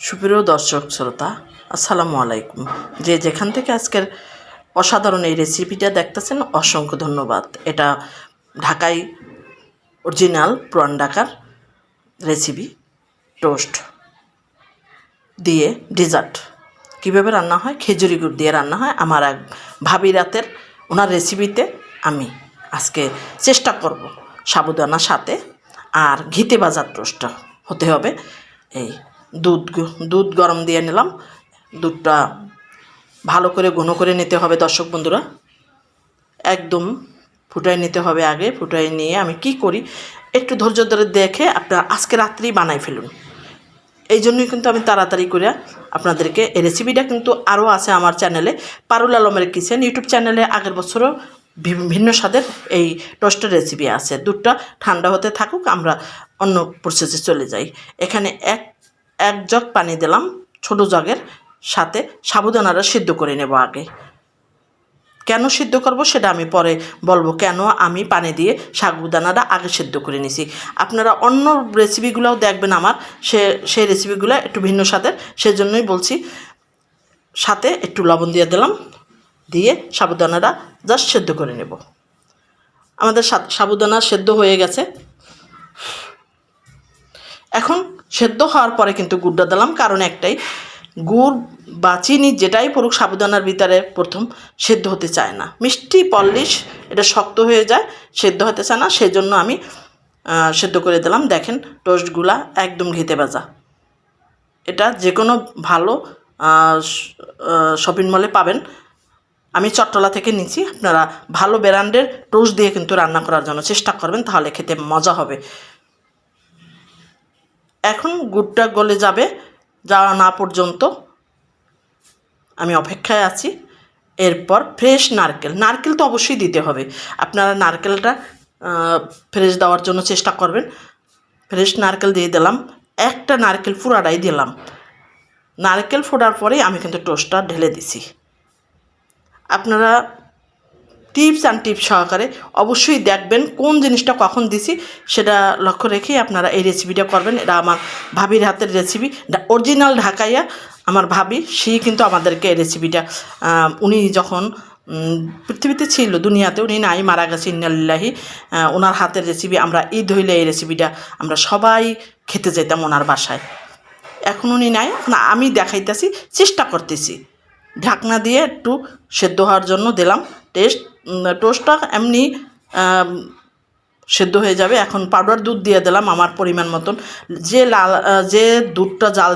সুপ্রিয় দর্শক, শ্রোতা, আসসালামু আলাইকুম। যে যেখান থেকে আজকের অসাধারণ এই রেসিপিটা দেখতেছেন, অসংখ্য ধন্যবাদ। এটা ঢাকাই অরিজিনাল পুরান ঢাকার রেসিপি টোস্ট দিয়ে ডেজার্ট কীভাবে রান্না হয়, খেজুরি গুড় দিয়ে রান্না হয়, আমার এক ভাবি রাতের ওনার রেসিপিতে আমি আজকে চেষ্টা করব সাবুদানার সাথে আর ঘিতে বাজার টোস্টটা হতে হবে এই দুধ দুধ গরম দিয়ে নিলাম। দুধটা ভালো করে ঘন করে নিতে হবে দর্শক বন্ধুরা। একদম ফুটাই নিতে হবে আগে, ফুটাই নিয়ে আমি কি করি, একটু ধৈর্য ধরে দেখে আপনার আজকে রাত্রেই বানাই ফেলুন। এই জন্যই কিন্তু আমি তাড়াতাড়ি করে আপনাদেরকে এই রেসিপিটা কিন্তু আরও আছে আমার চ্যানেলে পারুল আলমের কিচেন ইউটিউব চ্যানেলে আগের বছরও ভিন্ন স্বাদের এই টোস্টের রেসিপি আছে। দুধটা ঠান্ডা হতে থাকুক, আমরা অন্য প্রসেসে চলে যাই। এখানে এক এক জগ পানি দিলাম, ছোটো জগের সাথে সাবুদানাটা সিদ্ধ করে নেব আগে। কেন সিদ্ধ করব সেটা আমি পরে বলব। কেন আমি পানি দিয়ে সাগুদানাটা আগে সিদ্ধ করে নিছি? আপনারা অন্য রেসিপিগুলোও দেখবেন আমার, সে, সেই রেসিপিগুলো একটু ভিন্ন স্বাদের, সেজন্যই বলছি, সাথে একটু লবণ দিয়ে দিলাম, দিয়ে সাবুদানাটা জাস্ট সেদ্ধ করে নেব। আমাদের সাবুদানা সেদ্ধ হয়ে গেছে। এখন সেদ্ধ হওয়ার পরে কিন্তু গুড়টা দিলাম। কারণ একটাই, গুড় বা চিনি যেটাই পড়ুক সাবুদানার ভিতরে প্রথম সেদ্ধ হতে চায় না। মিষ্টি পলিশ, এটা শক্ত হয়ে যায়, সেদ্ধ হতে চায় না। সেজন্য আমি সেদ্ধ করে দিলাম। দেখেন টোস্টগুলা একদম ঘিতে ভাজা। এটা যে কোনো ভালো শপিং মলে পাবেন। আমি চট্টলা থেকে নিচ্ছি আপনারা ভালো ব্র্যান্ডের টোস্ট দিয়ে কিন্তু রান্না করার জন্য চেষ্টা করবেন, তাহলে খেতে মজা হবে। এখন গুড়টা গলে যাবে, যাওয়া না পর্যন্ত। আমি অপেক্ষায় আছি। এরপর ফ্রেশ নারকেল। নারকেল তো অবশ্যই দিতে হবে। আপনারা নারকেলটা ফ্রেশ দেওয়ার জন্য চেষ্টা করবেন। ফ্রেশ নারকেল দিয়ে দিলাম। একটা নারকেল ফুরাটাই দিলাম। নারকেল ফোড়ার পরেই আমি কিন্তু টোস্টটা ঢেলে দিছি। আপনারা টিপস অ্যান্ড টিপস সহকারে অবশ্যই দেখবেন কোন জিনিসটা কখন দিছি সেটা লক্ষ্য রেখেই আপনারা এই রেসিপিটা করবেন। এটা আমার ভাবির হাতের রেসিপি অরিজিনাল ঢাকাইয়া আমার ভাবি সে কিন্তু আমাদেরকে এই রেসিপিটা উনি যখন পৃথিবীতে ছিল দুনিয়াতে উনি নাই মারা গেছে ইন্নালিল্লাহি আহ, ওনার হাতের রেসিপি আমরা ঈদ হইলে এই রেসিপিটা আমরা সবাই খেতে যেতাম ওনার বাসায়। এখন উনি নাই এখন আমি দেখাইতেছি চেষ্টা করতেছি। ঢাকনা দিয়ে একটু সেদ্ধ হওয়ার জন্য দিলাম টেস্ট টোস্টটা এমনি সেদ্ধ হয়ে যাবে। এখন পাউডার দুধ দিয়ে দিলাম আমার পরিমাণ মতন। যে লাল যে দুধটা জাল